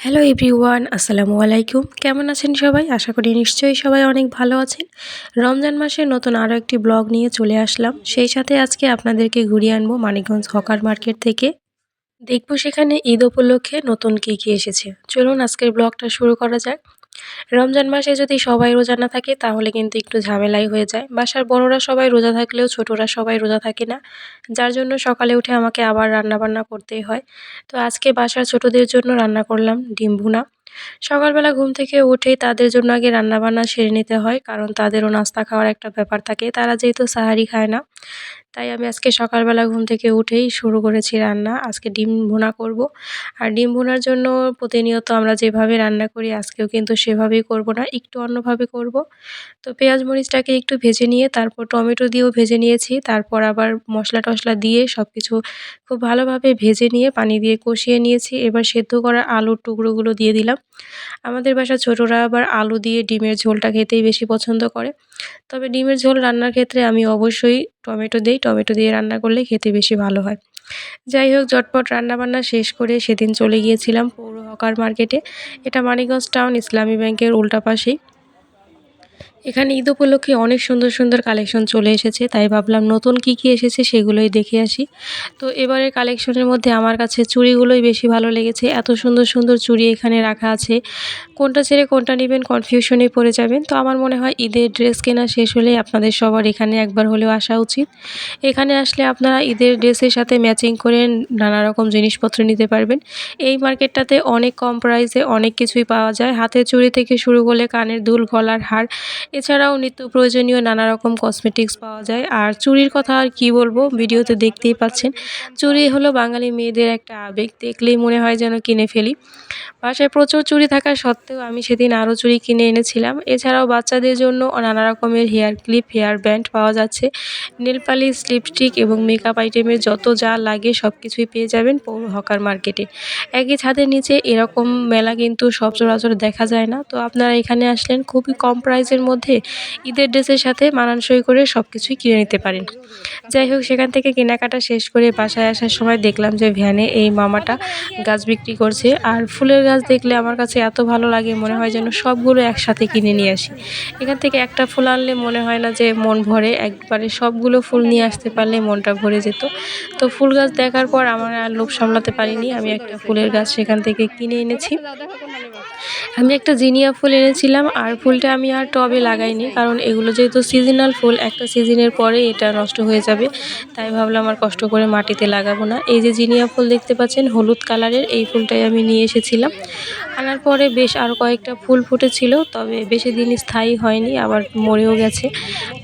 Hello everyone আসসালামু আলাইকুম। কেমন আছেন সবাই? আশা করি নিশ্চয়ই সবাই অনেক ভালো আছেন। রমজান মাসে নতুন আরও একটি ব্লগ নিয়ে চলে আসলাম। সেই সাথে আজকে আপনাদেরকে ঘুরিয়ে আনব মানিকগঞ্জ হকার মার্কেট থেকে। দেখব সেখানে ঈদ উপলক্ষে নতুন কী কী এসেছে। চলুন আজকের ব্লগটা শুরু করা যাক। রমজান মাসে যদি সবাই রোজা না থাকে, তাহলে কিন্তু একটু ঝামেলাই হয়ে যায়। বাসার বড়রা সবাই রোজা থাকলেও ছোটরা সবাই রোজা থাকে না। যার জন্য সকালে উঠে আমাকে আবার রান্না বান্না করতেই হয়। তো আজকে বাসার ছোটদের জন্য রান্না করলাম ডিম ভুনা। সকালবেলা ঘুম থেকে উঠেই তাদের জন্য আগে রান্নাবান্না সেরে নিতে হয়, কারণ তাদেরও নাস্তা খাওয়ার একটা ব্যাপার থাকে। তারা যেহেতু সাহারি খায় না। তাই আমি আজকে সকালবেলা ঘুম থেকে উঠেই শুরু করেছি রান্না। আজকে ডিম ভুনা করব। আর ডিম ভুনার জন্য প্রতিনিয়ত আমরা যেভাবে রান্না করি, আজকেও কিন্তু সেভাবেই করব না, একটু অন্যভাবে করব। তো পেঁয়াজ মরিচটাকে একটু ভেজে নিয়ে, তারপর টমেটো দিয়েও ভেজে নিয়েছি। তারপর আবার মশলা টশলা দিয়ে সব কিছু খুব ভালোভাবে ভেজে নিয়ে পানি দিয়ে কষিয়ে নিয়েছি। এবার সেদ্ধ করা আলুর টুকরোগুলো দিয়ে দিলাম। আমাদের বাসার ছোটরা আবার আলু দিয়ে ডিমের ঝোলটা খেতেই বেশি পছন্দ করে। তবে ডিমের ঝোল রান্নার ক্ষেত্রে আমি অবশ্যই টমেটো দিই, টমেটো দিয়ে রান্না করলে খেতে বেশি ভালো হয়। যাই হোক, ঝটপট রান্নাবান্না শেষ করে সেদিন চলে গিয়েছিলাম পৌর হকার মার্কেটে। এটা মানিগঞ্জ টাউন ইসলামী ব্যাংকের উল্টা পাশেই। এখানে ঈদ উপলক্ষে অনেক সুন্দর সুন্দর কালেকশন চলে এসেছে, তাই ভাবলাম নতুন কি কি এসেছে সেগুলোই দেখে আসি। তো এবারের কালেকশনের মধ্যে আমার কাছে চুড়িগুলোই বেশি ভালো লেগেছে, এত সুন্দর সুন্দর চুড়ি এখানে রাখা আছে। কোনটা ছেড়ে কোনটা নেবেন কনফিউশনে পড়ে যাবেন। তো আমার মনে হয় ঈদের ড্রেস কেনা শেষ হলেই আপনাদের সবার এখানে একবার হলেও আসা উচিত। এখানে আসলে আপনারা ঈদের ড্রেসের সাথে ম্যাচিং করে নানা রকম জিনিসপত্র নিতে পারবেন। এই মার্কেটটাতে অনেক কম প্রাইসে অনেক কিছুই পাওয়া যায়। হাতের চুড়ি থেকে শুরু করলে কানের দুল, গলার হার এছাড়াও নিত্য প্রয়োজনীয় নানা রকম কসমেটিক্স পাওয়া যায়। আর চুরির কথা আর কি বলব, ভিডিওতে দেখতেই পাচ্ছেন। চুরি হলো বাঙালি মেয়েদের একটা আবেগ, দেখলেই মনে হয় যেন কিনে ফেলি। বাসায় প্রচুর চুরি থাকা সত্ত্বেও আমি সেদিন আরও চুরি কিনে এনেছিলাম। এছাড়াও বাচ্চাদের জন্য নানা রকমের হেয়ার ক্লিপ, হেয়ার ব্যান্ড পাওয়া যাচ্ছে। নেলপালিশ লিপস্টিক এবং মেকআপ আইটেমের যত যা লাগে সব কিছুই পেয়ে যাবেন পৌর হকার মার্কেটে। একই ছাদের নিচে এরকম মেলা কিন্তু সচরাচর দেখা যায় না। তো আপনারা এখানে আসলেন, খুবই কম প্রাইসের মধ্যে ঈদের ড্রেসের সাথে মানানসই করে সব কিছুই কিনে নিতে পারেন। যাই হোক, সেখান থেকে কেনাকাটা শেষ করে বাসায় আসার সময় দেখলাম যে ভ্যানে এই মামাটা গাছ বিক্রি করছে। আর ফুলের গাছ দেখলে আমার কাছে এত ভালো লাগে, মনে হয় যেন সবগুলো একসাথে কিনে নিয়ে আসি। এখান থেকে একটা ফুল আনলে মনে হয় না যে মন ভরে, একবারে সবগুলো ফুল নিয়ে আসতে পারলে মনটা ভরে যেত। তো ফুল গাছ দেখার পর আমার আর লোভ সামলাতে পারিনি। আমি একটা ফুলের গাছ সেখান থেকে কিনে এনেছি। আমি একটা জিনিয়া ফুল এনেছিলাম। আর ফুলটা আমি আর টবে লাগাইনি, কারণ এগুলো যেহেতু সিজনাল ফুল, একটা সিজনের পরে এটা নষ্ট হয়ে যাবে। তাই ভাবলাম আর কষ্ট করে মাটিতে লাগাবো না। এই যে জিনিয়া ফুল দেখতে পাচ্ছেন, হলুদ কালারের, এই ফুলটাই আমি নিয়ে এসেছিলাম। আনার পরে বেশ আরও কয়েকটা ফুল ফুটেছিল, তবে বেশি দিন স্থায়ী হয়নি, আবার মরেও গেছে।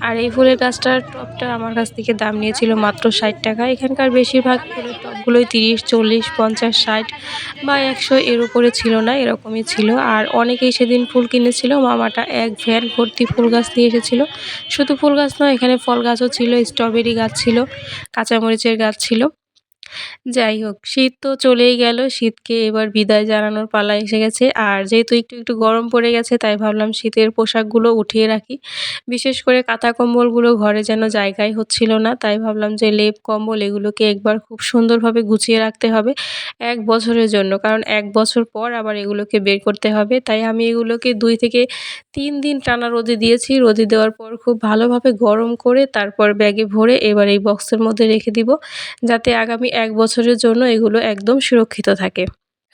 আর এই ফুলের গাছটার টপটা আমার কাছ থেকে দাম নিয়েছিল মাত্র ষাট টাকা। এখানকার বেশিরভাগ ফুলের টপগুলোই তিরিশ, চল্লিশ, পঞ্চাশ, ষাট বা একশো এর উপরে ছিল না, এরকমই ছিল। আর অনেকেই সেদিন ফুল কিনেছিল। মামাটা এক ভ্যান ভর্তি ফুল গাছ নিয়ে এসেছিল। শুধু ফুল গাছ নয়, এখানে ফল গাছও ছিল, স্ট্রবেরি গাছ ছিল, কাঁচামরিচের গাছ ছিল। যাই হোক শীত তো চলেই গেল। শীতকে এবার বিদায় জানানোর পালা এসে গেছে। আর যেহেতু একটু একটু গরম পড়ে গেছে, তাই ভাবলাম শীতের পোশাকগুলো উঠিয়ে রাখি। বিশেষ করে কাঁথা কম্বলগুলো ঘরে যেন জায়গায় হচ্ছিল না, তাই ভাবলাম যে লেপ, কম্বল এগুলোকে একবার খুব সুন্দরভাবে গুছিয়ে রাখতে হবে এক বছরের জন্য। কারণ এক বছর পর আবার এগুলোকে বের করতে হবে। তাই আমি এগুলোকে দুই থেকে তিন দিন টানা রোদে দিয়েছি। রোদে দেওয়ার পর খুব ভালোভাবে গরম করে তারপর ব্যাগে ভরে এবার এই বক্সের মধ্যে রেখে দিব। যাতে আগামী এক বছরের জন্য এগুলো একদম সুরক্ষিত থাকে।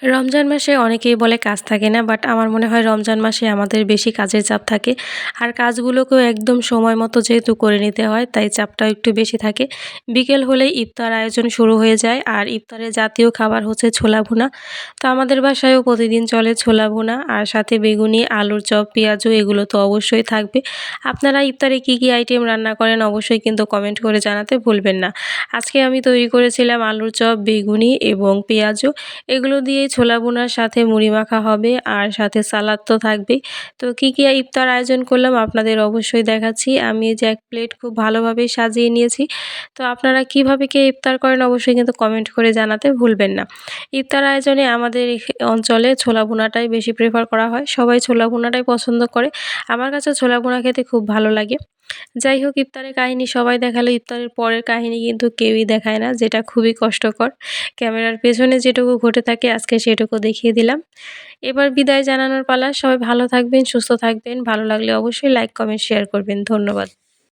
রমজান মাসে অনেকেই বলে কাজ থাকে না বাট আমার মনে হয় রমজান মাসে আমাদের বেশি কাজের চাপ থাকে। আর কাজগুলোকেও একদম সময় মতো যেহেতু করে নিতে হয়, তাই চাপটাও একটু বেশি থাকে। বিকেল হলেই ইফতার আয়োজন শুরু হয়ে যায়, আর ইফতারের জাতীয় খাবার হচ্ছে ছোলা ভুনা। তো আমাদের বাসায়ও প্রতিদিন চলে ছোলা ভুনা, আর সাথে বেগুনি, আলুর চপ পেঁয়াজও এগুলো তো অবশ্যই থাকবে। আপনারা ইফতারে কি কি আইটেম রান্না করেন অবশ্যই কিন্তু কমেন্ট করে জানাতে ভুলবেন না। আজকে আমি তৈরি করেছিলাম আলুর চপ, বেগুনি এবং পেঁয়াজও এগুলো দিয়ে ছোলা বোনার সাথে মুড়ি মাখা হবে আর সাথে সালাদ তো থাকবেই। তো কী কী ইফতার আয়োজন করলাম আপনাদের অবশ্যই দেখাচ্ছি। আমি যে এক প্লেট খুব ভালোভাবেই সাজিয়ে নিয়েছি। তো আপনারা কীভাবে কে ইফতার করেন অবশ্যই কিন্তু কমেন্ট করে জানাতে ভুলবেন না। ইফতার আয়োজনে আমাদের অঞ্চলে ছোলা বোনাটাই বেশি প্রেফার করা হয়। সবাই ছোলা বোনাটাই পছন্দ করে। আমার কাছে ছোলা বোনা খেতে খুব ভালো লাগে। যাই হোক, ইফতারের কাহিনী সবাই দেখাল। ইফতারের পরের কাহিনী কিন্তু কেউই দেখায় না, যেটা খুবই কষ্টকর। ক্যামেরার পেছনে যেটুকু ঘটে থাকে, আজকে সেটুকু দেখিয়ে দিলাম। এবার বিদায় জানানোর পালা। সবাই ভালো থাকবেন, সুস্থ থাকবেন। ভালো লাগলে অবশ্যই লাইক কমেন্ট শেয়ার করবেন। ধন্যবাদ।